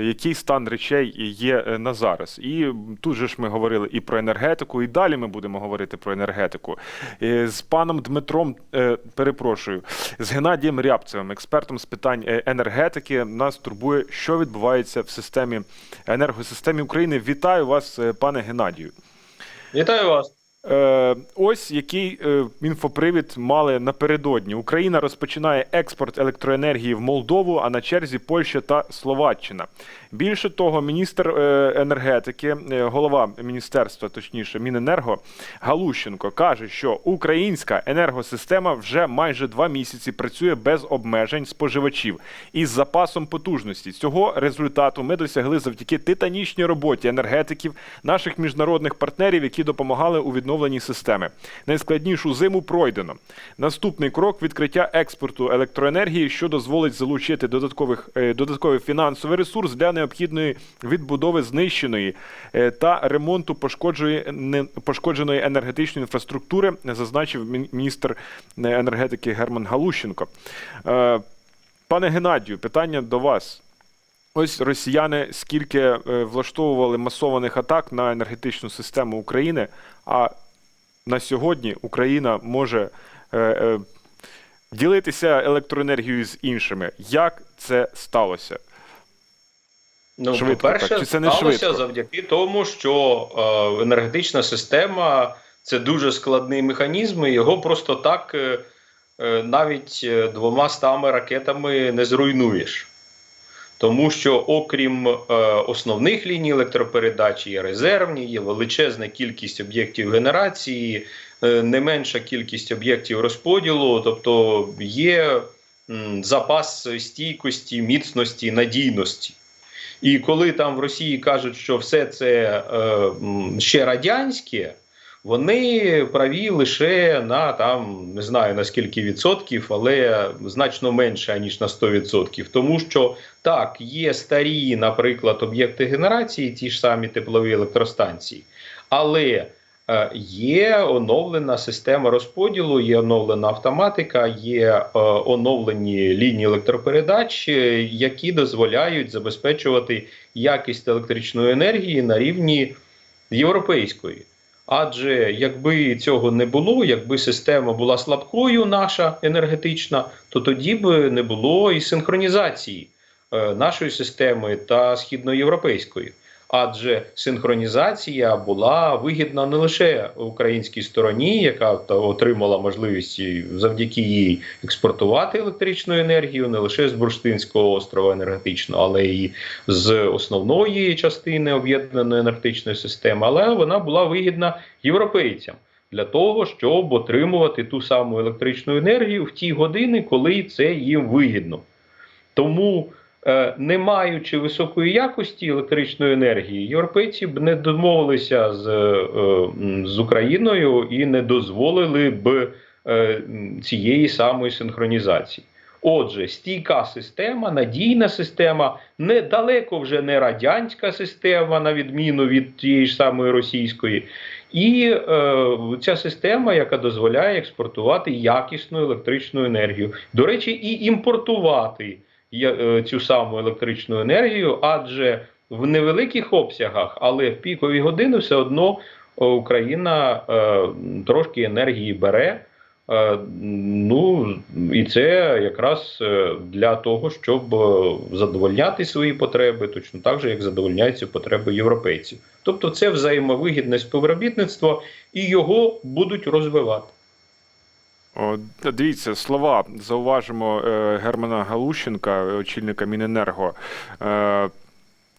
який стан речей є е, на зараз. І тут же ж ми говорили і про енергетику, і далі ми будемо говорити про енергетику. Е, З паном Дмитром, е, перепрошую, з Геннадієм Рябцевим, експертом з питань е, енергетики, нас турбує, що відбувається в системі енергосистемі України. Вітаю вас, е, пане Геннадію. Вітаю вас. Е, ось який е, інфопривід мали напередодні. Україна розпочинає експорт електроенергії в Молдову, а на черзі Польща та Словаччина. Більше того, міністр е, енергетики, е, голова міністерства, точніше, Міненерго Галущенко каже, що українська енергосистема вже майже два місяці працює без обмежень споживачів із запасом потужності. Цього результату ми досягли завдяки титанічній роботі енергетиків, наших міжнародних партнерів, які допомагали у відновленні системи. Найскладнішу зиму пройдено. Наступний крок відкриття експорту електроенергії, що дозволить залучити додаткових е, додатковий фінансовий ресурс для необхідної відбудови знищеної е, та ремонту пошкодженої енергетичної інфраструктури, зазначив міністр е, енергетики Герман Галущенко. Е, Пане Геннадію, питання до вас. Ось росіяни скільки влаштовували масованих атак на енергетичну систему України, а на сьогодні Україна може ділитися електроенергією з іншими. Як це сталося? Ну, Швидко, по-перше, так, чи це не сталося швидко? завдяки тому, що е, енергетична система це дуже складний механізм, і його просто так е, е, навіть е, двома стами ракетами не зруйнуєш. Тому що, окрім е, основних ліній електропередачі, є резервні, є величезна кількість об'єктів генерації, е, не менша кількість об'єктів розподілу, тобто є м, запас стійкості, міцності, надійності. І коли там в Росії кажуть, що все це е, ще радянське, вони праві лише на там не знаю на скільки відсотків, але значно менше ніж на 100%. Тому що так, є старі, наприклад, об'єкти генерації, ті ж самі теплові електростанції, але є оновлена система розподілу, є оновлена автоматика, є е, оновлені лінії електропередач, е, які дозволяють забезпечувати якість електричної енергії на рівні європейської. Адже якби цього не було, якби система була слабкою, наша енергетична, то тоді б не було і синхронізації е, нашої системи та східноєвропейської. Адже синхронізація була вигідна не лише українській стороні, яка отримала можливість завдяки їй експортувати електричну енергію не лише з Бурштинського острова енергетичного, але і з основної частини об'єднаної енергетичної системи, але вона була вигідна європейцям для того, щоб отримувати ту саму електричну енергію в ті години, коли це їм вигідно. Тому, не маючи високої якості електричної енергії, європейці б не домовилися з, е, з Україною і не дозволили б е, цієї самої синхронізації. Отже, стійка система, надійна система, недалеко вже не радянська система, на відміну від тієї ж самої російської, і е, ця система, яка дозволяє експортувати якісну електричну енергію. До речі, і імпортувати е, цю саму електричну енергію, адже в невеликих обсягах, але в пікові години все одно е, Україна е, трошки енергії бере. Е, Ну і це якраз е, для того, щоб е, задовольняти свої потреби, точно так же, як задовольняються потреби європейців. Тобто, це взаємовигідне співробітництво, і його будуть розвивати. Дивіться, слова зауважимо е, Германа Галущенка, очільника Міненерго. Е,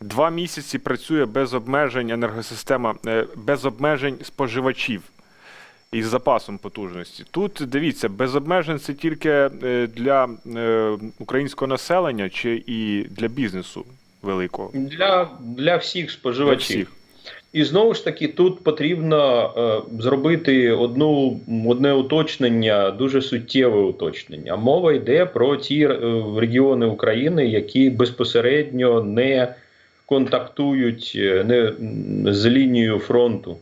Два місяці працює без обмежень енергосистема, е, без обмежень споживачів із запасом потужності. Тут дивіться, без обмежень це тільки для українського населення чи і для бізнесу великого. Для, для всіх Для споживачів. всіх. І знову ж таки, тут потрібно е, зробити одну одне уточнення, дуже суттєве уточнення. Мова йде про ті е, регіони України, які безпосередньо не контактують е, не, з лінією фронту.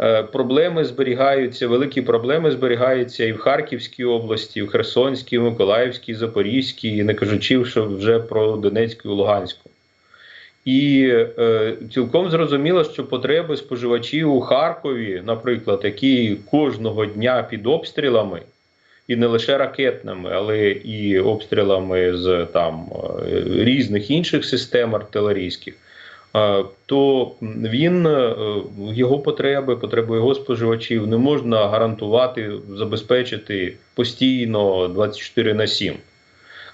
Е, Проблеми зберігаються, великі проблеми зберігаються і в Харківській області, і в Херсонській, і в Миколаївській, і Запорізькій, і не кажучи що вже про Донецьку і Луганську. І е, цілком зрозуміло, що потреби споживачів у Харкові, наприклад, які кожного дня під обстрілами, і не лише ракетними, але і обстрілами з там е, різних інших систем артилерійських, е, то він е, його потреби, потреби його споживачів не можна гарантувати, забезпечити постійно 24 на 7.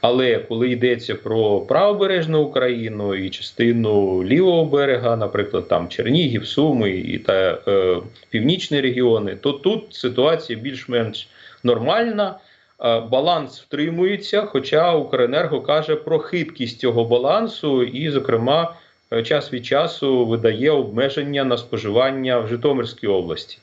Але коли йдеться про правобережну Україну і частину лівого берега, наприклад, там Чернігів, Суми і та е, північні регіони, то тут ситуація більш-менш нормальна. Е, Баланс втримується, хоча Укренерго каже про хиткість цього балансу, і, зокрема, е, час від часу видає обмеження на споживання в Житомирській області.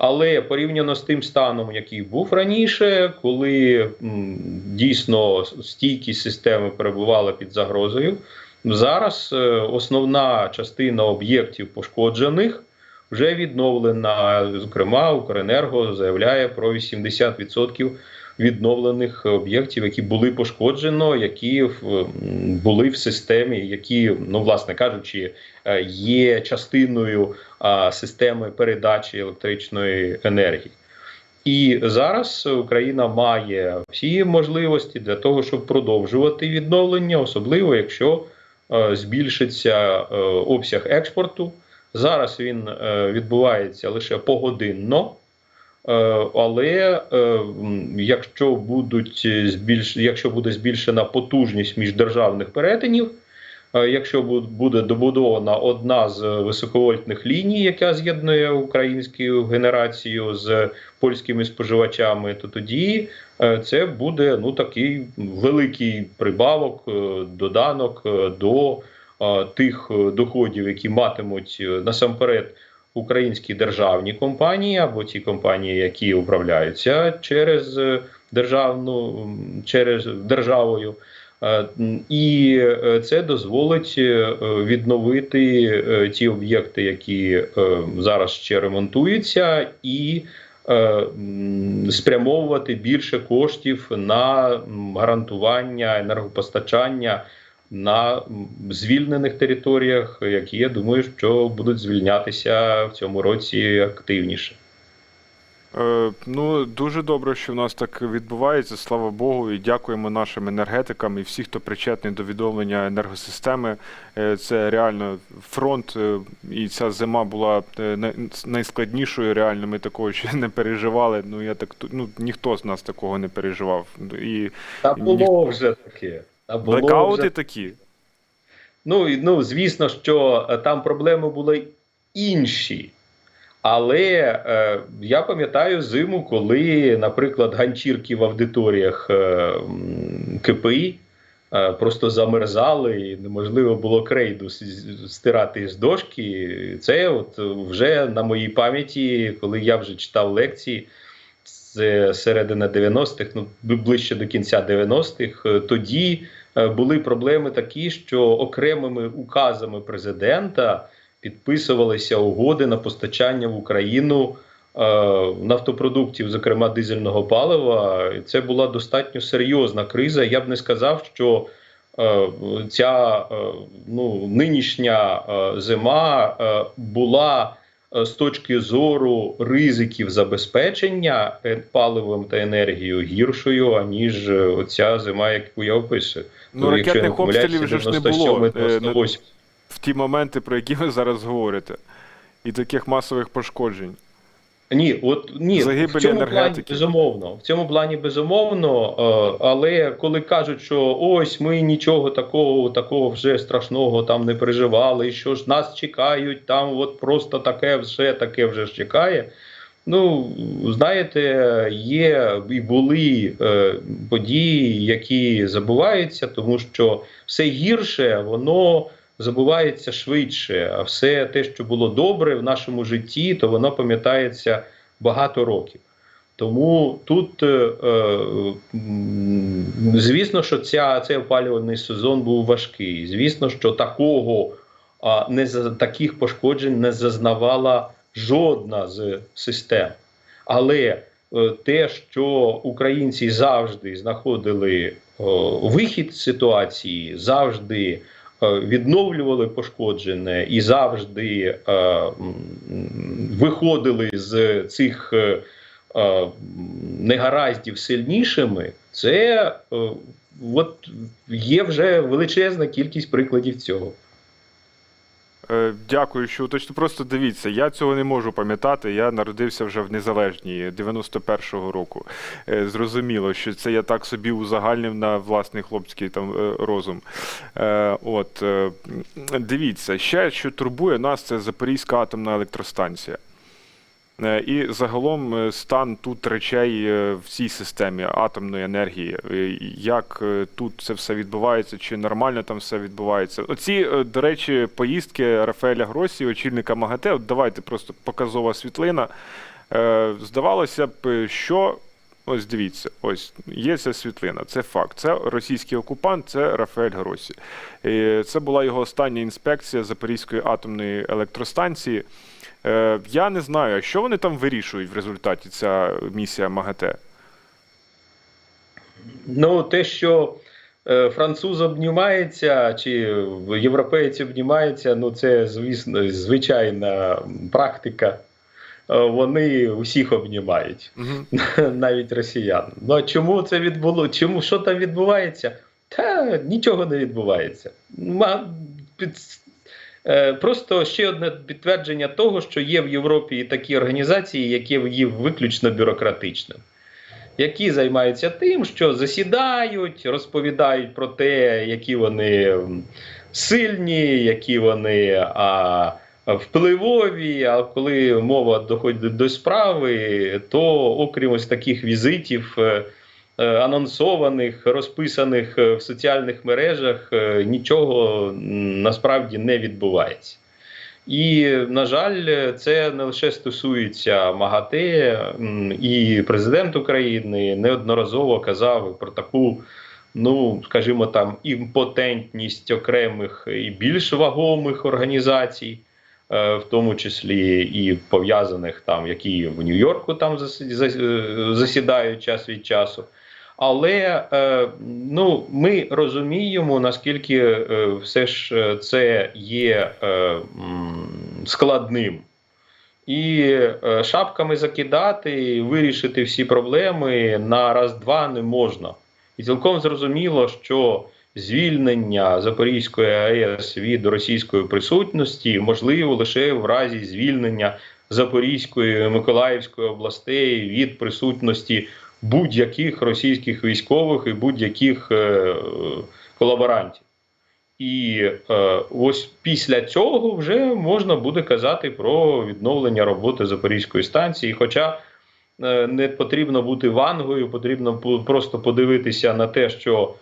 Але порівняно з тим станом, який був раніше, коли м, дійсно стійкість системи перебувала під загрозою, зараз е, основна частина об'єктів пошкоджених вже відновлена. Зокрема, Укренерго заявляє про 80% відновлених об'єктів, які були пошкоджено, які були в системі, які, ну власне кажучи, е, є частиною системи передачі електричної енергії. І зараз Україна має всі можливості для того, щоб продовжувати відновлення, особливо якщо е, збільшиться е, обсяг експорту. Зараз він відбувається лише погодинно. Е, Але е, якщо будуть збільш... якщо буде збільшена потужність міждержавних перетинів, е, якщо буде добудована одна з високовольтних ліній, яка з'єднує українську генерацію з польськими споживачами, то тоді е, це буде ну такий великий прибавок, е, доданок е, до е, тих е, доходів, які матимуть е, насамперед українські державні компанії або ті компанії, які управляються через е, державну через державою. Е, І е, це дозволить відновити ті об'єкти, які зараз ще ремонтуються, і спрямовувати більше коштів на гарантування енергопостачання на звільнених територіях, які я думаю, що будуть звільнятися в цьому році активніше. Е, ну, дуже добре, що в нас так відбувається. Слава Богу, і дякуємо нашим енергетикам і всіх, хто причетний до відновлення енергосистеми. Е, це реально фронт, е, і ця зима була е, найскладнішою. Реально, ми такого ще не переживали. Ну я так ну ніхто з нас такого не переживав. І Та було вже таке. Було блекаути вже... такі. Ну, і, ну, звісно, що е, там проблеми були інші. Але е, я пам'ятаю зиму, коли, наприклад, ганчірки в аудиторіях е, КПІ е, просто замерзали, і неможливо було крейду стирати з дошки. Це от вже на моїй пам'яті, коли я вже читав лекції з середини 90-х, ну ближче до кінця 90-х, е, тоді е, були проблеми такі, що окремими указами президента підписувалися угоди на постачання в Україну е, нафтопродуктів, зокрема дизельного палива. Це була достатньо серйозна криза. Я б не сказав, що е, ця е, ну, нинішня е, зима е, була е, з точки зору ризиків забезпечення е, паливом та енергією гіршою, аніж е, оця зима, яку я описую. Ну, не ракетних обстрілів вже ж не було. 97-й, е, на- 98-й. в ті моменти, про які ви зараз говорите, і таких масових пошкоджень. Ні, от ні, Загибелі в цьому плані безумовно. В цьому плані безумовно. е, але коли кажуть, що ось ми нічого такого, такого вже страшного там не переживали, і що ж нас чекають, там от просто таке все таке вже ж чекає. Ну, знаєте, є і були е, події, які забуваються, тому що все гірше, воно забувається швидше. А все те, що було добре в нашому житті, то воно пам'ятається багато років. Тому тут, е, е, звісно, що ця, цей опалювальний сезон був важкий. Звісно, що такого не таких пошкоджень не зазнавала жодна з систем. Але е, те, що українці завжди знаходили вихід з ситуації, завжди відновлювали пошкоджене і завжди е, виходили з цих е, е, негараздів сильнішими, це е, от є вже величезна кількість прикладів цього. Е, Дякую, що уточню. Просто дивіться, я цього не можу пам'ятати. Я народився вже в незалежній 91-го року. Е, Зрозуміло, що це я так собі узагальнив на власний хлопський там е, розум. От дивіться, ще що турбує нас, це Запорізька атомна електростанція. Е, І загалом е, стан тут речей е, в цій системі атомної енергії. Як тут це все відбувається, чи нормально там все відбувається? Оці, до речі, поїздки Рафаеля Гросі, очільника МАГАТЕ, от давайте просто показова світлина. Здавалося б, що. Ось дивіться, ось є ця світлина, це факт. Це російський окупант, це Рафаель Гросі. Це була його остання інспекція Запорізької атомної електростанції. Е, Я не знаю, а що вони там вирішують в результаті ця місія МАГАТЕ? Ну, те, що е, француз обнімається, чи європейці обнімаються, ну це, звісно, звичайна практика. Е, Вони усіх обнімають, Угу. навіть росіян. Ну а чому це відбуло? Чому що там відбувається? Та нічого не відбувається. Під- Просто ще одне підтвердження того, що є в Європі і такі організації, які є виключно бюрократичними які займаються тим, що засідають, розповідають про те, які вони сильні, які вони а, впливові. А коли мова доходить до справи, то окрім ось таких візитів. Е, Анонсованих, розписаних е, в соціальних мережах, е, нічого насправді не відбувається. І, на жаль, це не лише стосується МАГАТЕ, і президент України неодноразово казав про таку, ну скажімо там, імпотентність окремих і більш вагомих організацій, в тому числі і пов'язаних там, які в Нью-Йорку там зас- зас- засідають час від часу. Але е, ну, ми розуміємо, наскільки е, все ж е, це є складним. І шапками закидати, вирішити всі проблеми на раз-два не можна. І цілком зрозуміло, що звільнення Запорізької АЕС від російської присутності можливо лише в разі звільнення Запорізької Миколаївської областей від присутності будь-яких російських військових і будь-яких е, колаборантів. І е, ось після цього вже можна буде казати про відновлення роботи Запорізької станції. Хоча е, не потрібно бути вангою, потрібно просто подивитися на те, що,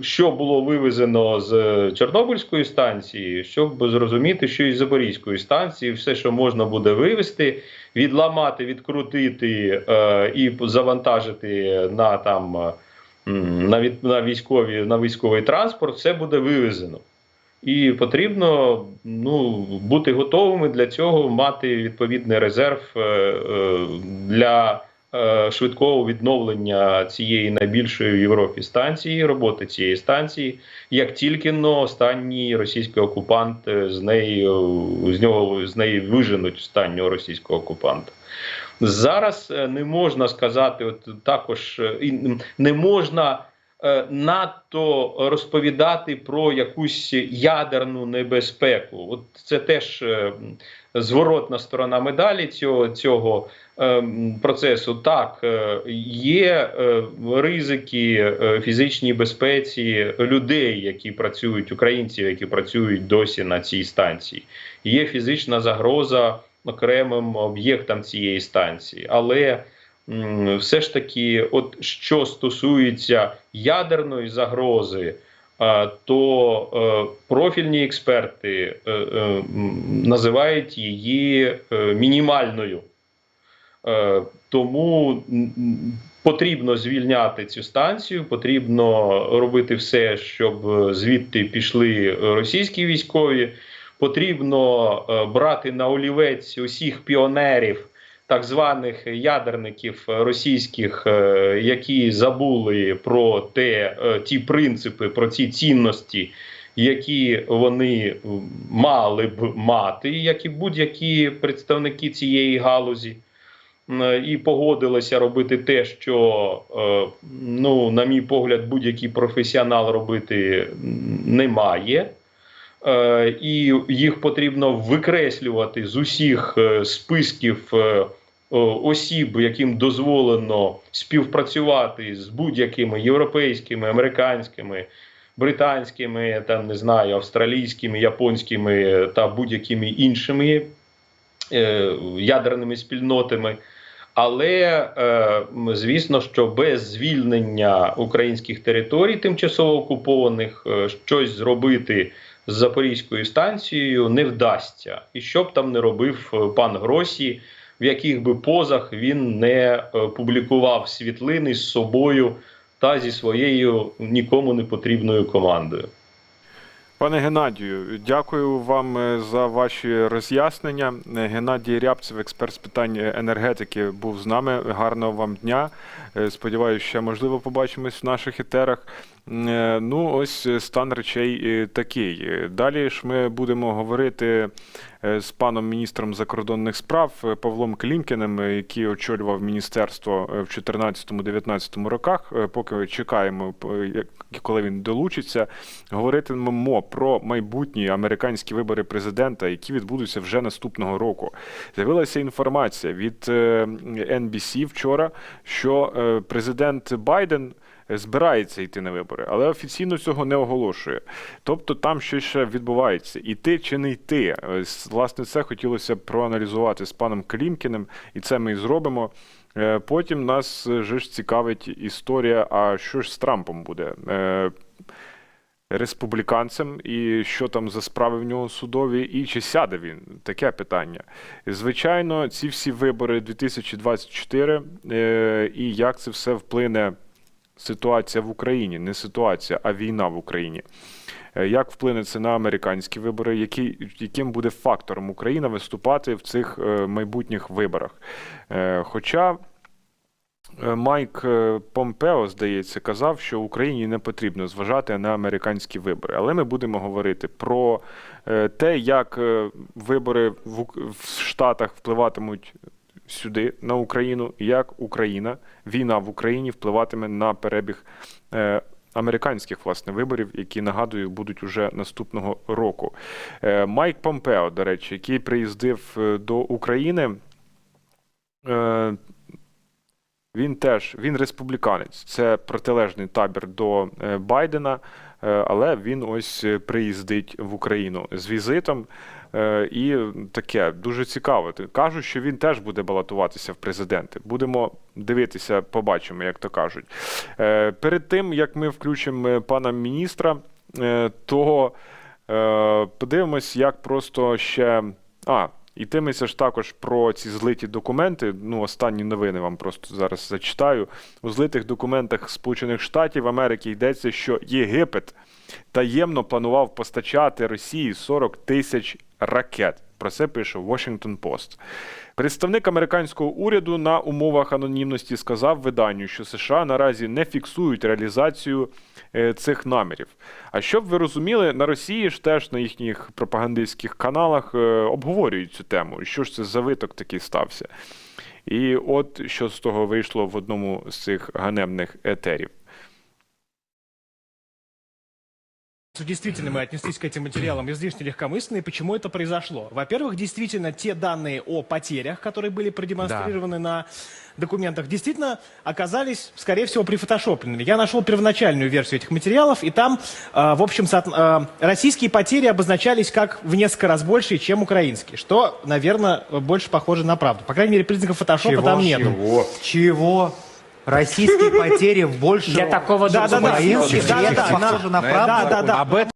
що було вивезено з Чорнобильської станції, щоб зрозуміти, що із Запорізької станції все, що можна буде вивезти, відламати, відкрутити е, і завантажити на там. на, від, на, військові, на військовий транспорт, все буде вивезено. І потрібно ну, бути готовими для цього, мати відповідний резерв е, е, для швидкого відновлення цієї найбільшої в Європі станції, роботи цієї станції, як тільки но останній російський окупант е, з неї, е, з нього з неї виженуть останнього російського окупанта. Зараз е, не можна сказати, от також е, не можна е, надто розповідати про якусь ядерну небезпеку. От це теж е, зворотна сторона медалі цього, цього е, процесу. Так, е, є е, ризики е, фізичній безпеці людей, які працюють, українців, які працюють досі на цій станції. Є фізична загроза окремим об'єктам цієї станції. Але все ж таки, от що стосується ядерної загрози, то е, профільні експерти е, е, називають її мінімальною. Тому потрібно звільняти цю станцію, потрібно робити все, щоб звідти пішли російські військові. Потрібно брати на олівець усіх піонерів, так званих ядерників російських, е, які забули про те, е, ті принципи, про ці цінності, які вони мали б мати, як і будь-які представники цієї галузі. І погодилися робити те, що, е, ну, на мій погляд, будь-який професіонал робити не має. Е, І їх потрібно викреслювати з усіх е, списків е, осіб, яким дозволено співпрацювати з будь-якими європейськими, американськими, британськими, там не знаю, австралійськими, японськими та будь-якими іншими е, ядерними спільнотами. Але е, звісно, що без звільнення українських територій, тимчасово окупованих, е, щось зробити з Запорізькою станцією не вдасться. І що б там не робив е, пан Гросі, в яких би позах він не е, публікував світлини з собою та зі своєю нікому не потрібною командою. Пане Геннадію, дякую вам е, за ваші роз'яснення. Е, Геннадій Рябцев, експерт з питань енергетики, був з нами. Гарного вам дня. Сподіваюся, ще можливо побачимось в наших етерах. Ну, ось стан речей такий. Далі ж ми будемо говорити з паном міністром закордонних справ е, Павлом Клімкіним, е, який очолював міністерство е, в 2014-2019 роках. Е, Поки чекаємо, коли він долучиться. Говоритимемо про майбутні американські вибори президента, які відбудуться вже наступного року. З'явилася інформація від е, NBC вчора, що е, президент Байден збирається йти на вибори, але офіційно цього не оголошує. Тобто там щось ще відбувається. Іти чи не йти. Власне, це хотілося проаналізувати з паном Клімкіним, і це ми і зробимо. Е, Потім нас е, же ж цікавить історія, а що ж з Трампом буде? Е, Республіканцем, і що там за справи в нього судові, і чи сяде він? Таке питання. Звичайно, ці всі вибори 2024, е, і як це все вплине ситуація в Україні, не ситуація, а війна в Україні. Е, Як вплине це на американські вибори? Який, яким буде фактором Україна виступати в цих е, майбутніх виборах? Е, Хоча Майк Помпео, здається, казав, що Україні не потрібно зважати на американські вибори. Але ми будемо говорити про те, як вибори в Штатах впливатимуть сюди, на Україну, як Україна, війна в Україні впливатиме на перебіг е, американських власне виборів, які нагадую будуть уже наступного року. Е, Майк Помпео, до речі, який приїздив е, до України. Е, він теж він республіканець, це протилежний табір до е, Байдена, е, але він ось приїздить в Україну з візитом. Е, І таке дуже цікаво. Кажуть, що він теж буде балотуватися в президенти. Будемо дивитися, побачимо, як то кажуть. Е, Перед тим як ми включимо пана міністра, е, то подивимось, як просто ще. А, Йтиметься ж також про ці злиті документи. Ну, останні новини вам просто зараз зачитаю. У злитих документах Сполучених Штатів Америки йдеться, що Єгипет таємно планував постачати Росії 40 тисяч ракет. Про це пише Washington Post. Представник американського уряду на умовах анонімності сказав виданню, що США наразі не фіксують реалізацію е, цих намірів. А щоб ви розуміли, на Росії ж теж на їхніх пропагандистських каналах е, обговорюють цю тему. Що ж це за виток такий стався? І от що з того вийшло в одному з цих ганебних етерів. Действительно, мы отнеслись к этим материалам излишне легкомысленно. И почему это произошло? Во-первых, действительно, те данные о потерях, которые были продемонстрированы на документах, действительно оказались, скорее всего, прифотошопленными. Я нашел первоначальную версию этих материалов, и там, э, в общем, э, российские потери обозначались как в несколько раз больше, чем украинские, что, наверное, больше похоже на правду. По крайней мере, признаков фотошопа там нет. Чего? Чего? Российские потери больше Для такого Да, да, да, да, да, да, похоже на Да, правду. да, да. Об этом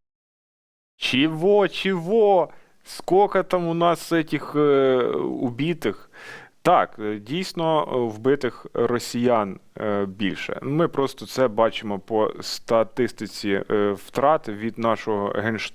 Чего, чего? Сколько там у нас этих е, убитих? Так, дійсно вбитих росіян е, більше. Ми просто це бачимо по статистиці е, втрат від нашого генштабу.